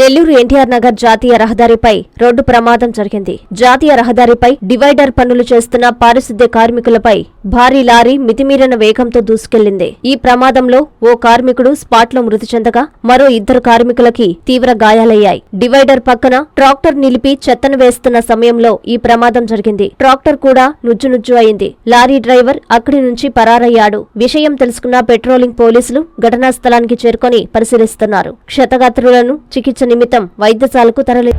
నెల్లూరు ఎన్టీఆర్ నగర్ జాతీయ రహదారిపై రోడ్డు ప్రమాదం జరిగింది. జాతీయ రహదారిపై డివైడర్ పనులు చేస్తున్న పారిశుద్ధ్య కార్మికులపై భారీ లారీ మితిమీరిన వేగంతో దూసుకెళ్ళింది. ఈ ప్రమాదంలో ఓ కార్మికుడు స్పాట్లో మృతి చెందగా మరో ఇద్దరు కార్మికులకి తీవ్ర గాయాలయ్యాయి. డివైడర్ పక్కన ట్రాక్టర్ నిలిపి చెత్తను వేస్తున్న సమయంలో ఈ ప్రమాదం జరిగింది. ట్రాక్టర్ కూడా నుజ్జునుజ్జు అయింది. లారీ డ్రైవర్ అక్కడి నుంచి పరారయ్యాడు. విషయం తెలుసుకున్న పెట్రోలింగ్ పోలీసులు ఘటనా స్థలానికి చేరుకొని పరిశీలిస్తున్నారు. క్షతగాత్రులను చికిత్స నిమిత్తం వైద్యశాలకు తరలి